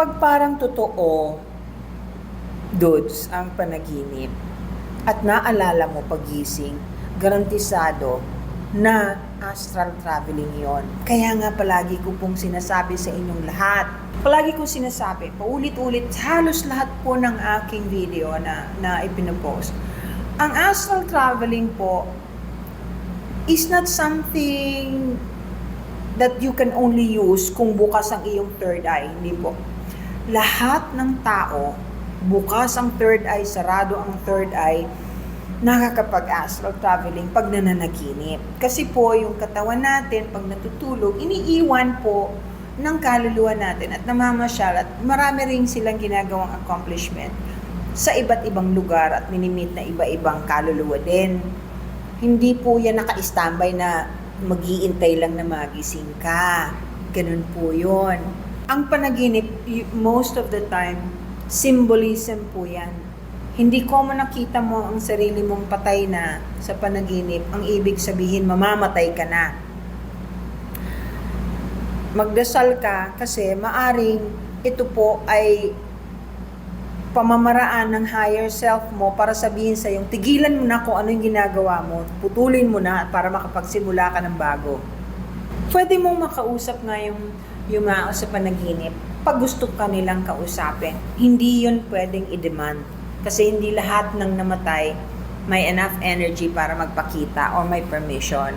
Pag parang totoo, dudes, ang panaginip, at naalala mo pagising, garantisado na astral traveling yon. Kaya nga palagi ko pong sinasabi sa inyong lahat, palagi ko sinasabi, paulit-ulit, halos lahat po ng aking video na, na ipinopost. Ang astral traveling po is not something that you can only use kung bukas ang iyong third eye. Hindi po. Lahat ng tao, bukas ang third eye, sarado ang third eye, nakakapag-astral traveling pag nananaginip. Kasi po, yung katawan natin, pag natutulog, iniiwan po ng kaluluwa natin at namamasyal at marami rin silang ginagawang accomplishment sa iba't ibang lugar at minimit na iba-ibang kaluluwa din. Hindi po yan naka-standby na mag-iintay lang na magising ka. Ganun po yon. Ang panaginip, most of the time, symbolism po yan. Hindi ko mo nakita mo ang sarili mong patay na sa panaginip, ang ibig sabihin mamamatay ka na. Magdasal ka kasi maaring ito po ay pamamaraan ng higher self mo para sabihin sa yung tigilan mo na kung ano yung ginagawa mo, putulin mo na para makapagsimula ka ng bago. Pwede mong makausap nga yung yumao sa panaginip pag gusto ka nilang kausapin. Hindi yun pwedeng i-demand. Kasi hindi lahat ng namatay may enough energy para magpakita or may permission.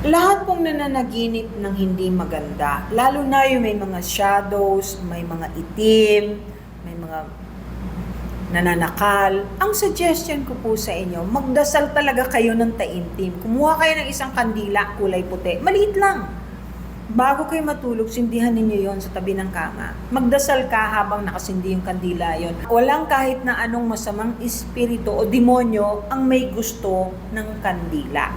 Lahat pong nananaginip ng hindi maganda, lalo na yung may mga shadows, may mga itim, may mga nananakal. Ang suggestion ko po sa inyo, magdasal talaga kayo ng taimtim. Kumuha kayo ng isang kandila, kulay puti. Maliit lang. Bago kayo matulog, sindihan ninyo yon sa tabi ng kama. Magdasal ka habang nakasindi yung kandila yon. Walang kahit na anong masamang espiritu o demonyo ang may gusto ng kandila.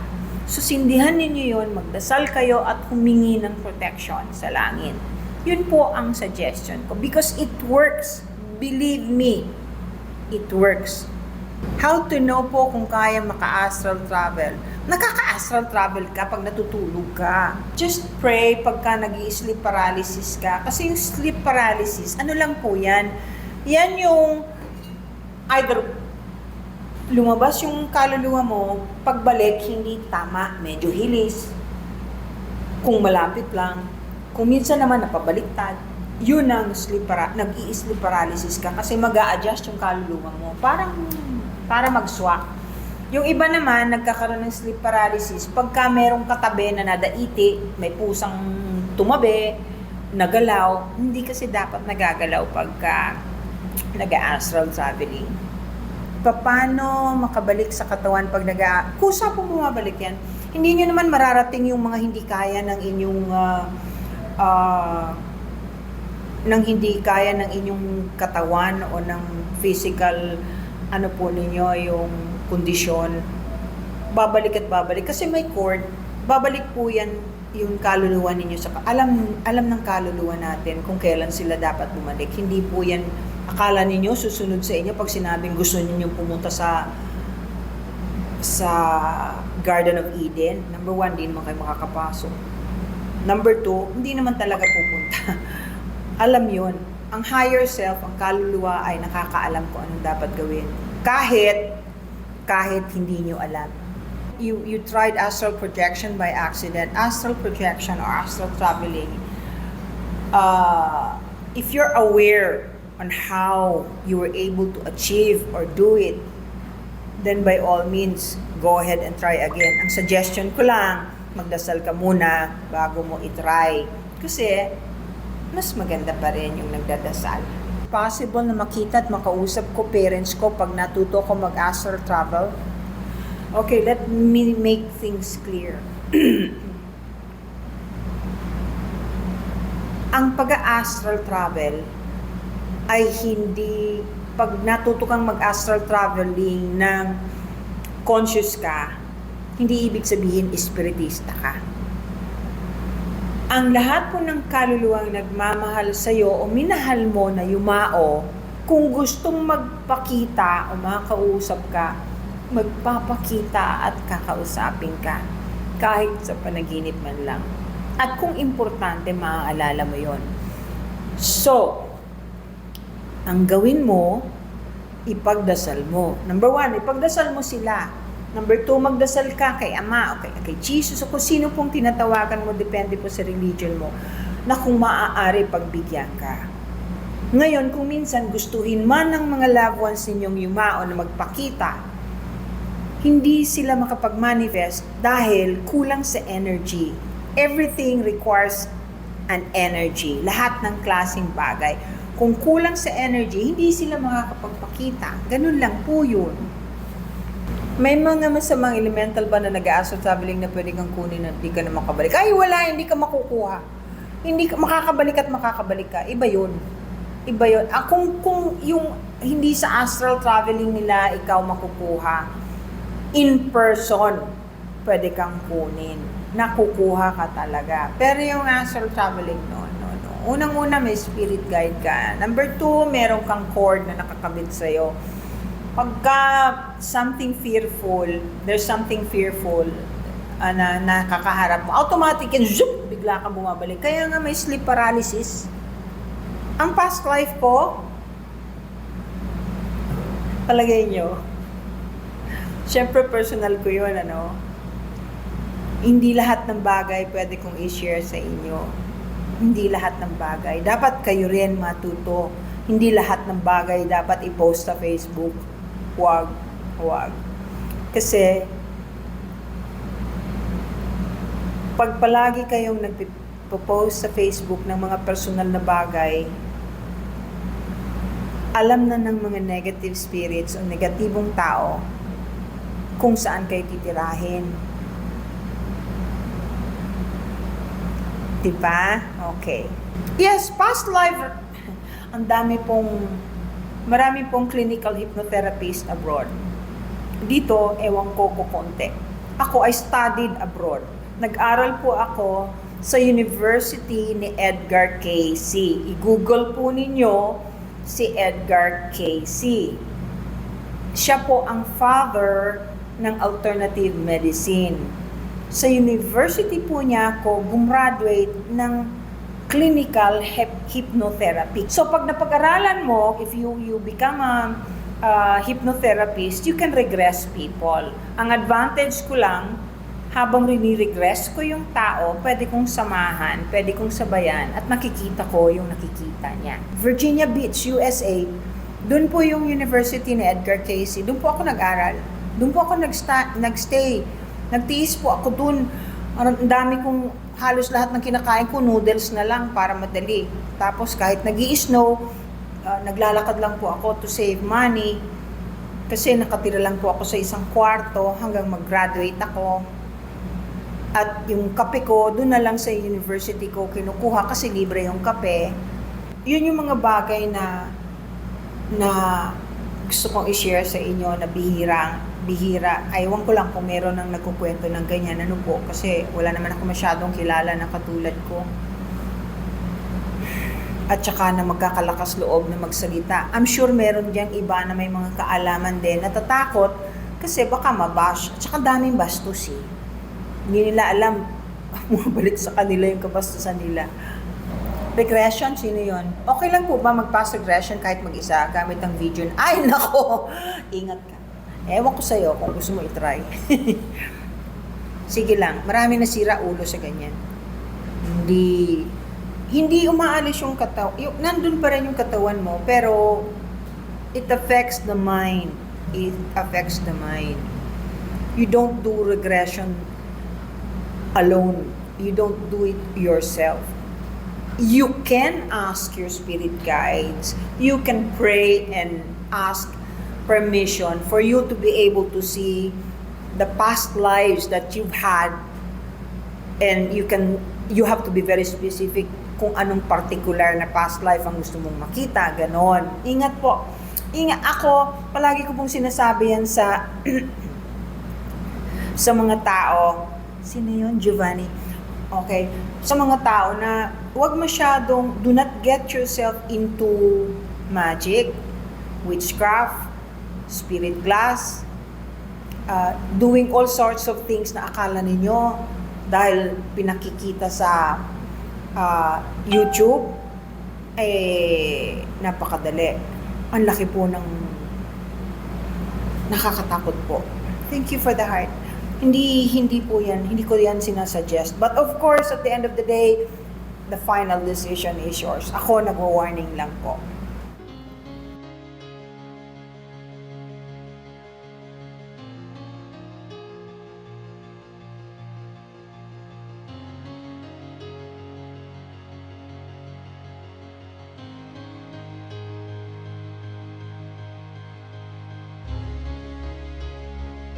So sindihan ninyo yon, magdasal kayo at humingi ng protection sa langit. Yun po ang suggestion ko because it works. Believe me, it works. How to know po kung kaya maka-astral travel? Nakaka-astral travel ka pag natutulog ka. Just pray pagka nag sleep paralysis ka. Kasi yung sleep paralysis, ano lang po yan? Yan yung either lumabas yung kaluluwa mo, pagbalik hindi tama, medyo hilis. Kung malapit lang. Kung minsan naman napabaliktad, yun ang sleep para nag-i-sleep paralysis ka kasi mag adjust yung kaluluwa mo. Parang para mag-swak. Yung iba naman, nagkakaroon ng sleep paralysis pagka merong katabi na nadaiti, may pusang tumabi, nagalaw. Hindi kasi dapat nagagalaw pagka nag-astral traveling. Paano makabalik sa katawan pag nag Kusa po bumabalik yan. Hindi nyo naman mararating yung mga hindi kaya ng inyong ah, ah, ng hindi kaya ng inyong katawan o ng physical ano po ninyo yung kondisyon. Babalik at babalik. Kasi may cord babalik po yan yung kaluluwa ninyo sa alam alam ng kaluluwa natin kung kailan sila dapat bumalik. Hindi po yan akala ninyo susunod sa inyo pag sinabing gusto niyo pumunta sa sa Garden of Eden. Number one hindi naman kayo makakapasok. Number two hindi naman talaga pupunta. Alam yon ang higher self, ang kaluluwa ay nakakaalam kung anong dapat gawin. Kahit, kahit hindi nyo alam. You, you tried astral projection by accident. Astral projection or astral traveling, uh, if you're aware on how you were able to achieve or do it, then by all means, go ahead and try again. Ang suggestion ko lang, magdasal ka muna bago mo itry. Kasi, mas maganda pa rin yung nagdadasal. Possible na makita at makausap ko parents ko pag natuto ko mag-astral travel. Okay, let me make things clear. Ang pag-astral travel ay hindi pag natuto kang mag-astral traveling ng conscious ka, hindi ibig sabihin espiritista ka ang lahat po ng kaluluwang nagmamahal sa iyo o minahal mo na yumao, kung gustong magpakita o makausap ka, magpapakita at kakausapin ka kahit sa panaginip man lang. At kung importante, maaalala mo yon. So, ang gawin mo, ipagdasal mo. Number one, ipagdasal mo sila. Number two, magdasal ka kay Ama o kay, kay Jesus o kung sino pong tinatawagan mo, depende po sa religion mo, na kung maaari pagbigyan ka. Ngayon, kung minsan gustuhin man ng mga loved ones ninyong yumao na magpakita, hindi sila makapag-manifest dahil kulang sa energy. Everything requires an energy. Lahat ng klaseng bagay. Kung kulang sa energy, hindi sila makakapagpakita. Ganun lang po yun. May mga masamang elemental ba na nag-aasal traveling na pwede kang kunin na hindi ka na makabalik? Ay, wala, hindi ka makukuha. Hindi ka makakabalik at makakabalik ka. Iba yun. Iba yun. Ah, kung, kung yung hindi sa astral traveling nila ikaw makukuha, in person, pwede kang kunin. Nakukuha ka talaga. Pero yung astral traveling, no, no, no. Unang-una, may spirit guide ka. Number two, meron kang cord na nakakabit sa'yo. Pagka something fearful, there's something fearful uh, na nakakaharap mo, automatic and zoop, bigla kang bumabalik. Kaya nga may sleep paralysis. Ang past life ko, palagay nyo, Siyempre, personal ko yun, ano. Hindi lahat ng bagay pwede kong i-share sa inyo. Hindi lahat ng bagay. Dapat kayo rin matuto. Hindi lahat ng bagay dapat i-post sa Facebook. Huwag. Huwag. Kasi, pag palagi kayong nagpo-post sa Facebook ng mga personal na bagay, alam na ng mga negative spirits o negatibong tao kung saan kayo titirahin. Diba? Okay. Yes, past life, ang dami pong, marami pong clinical hypnotherapist abroad. Dito, ewan ko ko konti. Ako, I studied abroad. Nag-aral po ako sa University ni Edgar Casey. I-google po ninyo si Edgar Casey. Siya po ang father ng alternative medicine. Sa university po niya ako gumraduate ng clinical hypnotherapy. So pag napag-aralan mo, if you you become a uh, hypnotherapist, you can regress people. Ang advantage ko lang, habang riniregress ko yung tao, pwede kong samahan, pwede kong sabayan, at nakikita ko yung nakikita niya. Virginia Beach, USA, doon po yung university ni Edgar Casey. Doon po ako nag-aral. Doon po ako nagsta- nagstay. Nagtiis po ako doon. Ang dami kong halos lahat ng kinakain ko, noodles na lang para madali. Tapos kahit nag snow uh, naglalakad lang po ako to save money. Kasi nakatira lang po ako sa isang kwarto hanggang mag-graduate ako. At yung kape ko, doon na lang sa university ko kinukuha kasi libre yung kape. Yun yung mga bagay na na gusto kong i-share sa inyo na bihira, bihira. Aywan ko lang kung meron nang nagkukwento ng ganyan, ano po, kasi wala naman ako masyadong kilala na katulad ko. At saka na magkakalakas loob na magsalita. I'm sure meron diyang iba na may mga kaalaman din, natatakot kasi baka mabash. At saka daming bastos eh. Hindi nila alam, bumabalik sa kanila yung kabastusan nila. Regression, sino yon? Okay lang po ba mag-pass regression kahit mag-isa gamit ang video? Ay, nako! Ingat ka. Ewan ko sa'yo kung gusto mo itry. Sige lang, marami nasira ulo sa ganyan. Hindi, hindi umaalis yung katawan. Yung, nandun pa rin yung katawan mo, pero it affects the mind. It affects the mind. You don't do regression alone. You don't do it yourself. You can ask your spirit guides. You can pray and ask permission for you to be able to see the past lives that you've had and you can you have to be very specific kung anong particular na past life ang gusto mong makita, ganon. Ingat po. Ingat ako, palagi ko pong sinasabi yan sa sa mga tao. Sino yun? Giovanni. Okay. Sa mga tao na huwag masyadong, do not get yourself into magic, witchcraft, spirit glass, uh, doing all sorts of things na akala ninyo dahil pinakikita sa uh, YouTube. eh, napakadali. Ang laki po ng nakakatakot po. Thank you for the heart. Hindi, hindi po yan, hindi ko yan sinasuggest. But of course, at the end of the day, the final decision is yours. Ako, nagwa-warning lang po.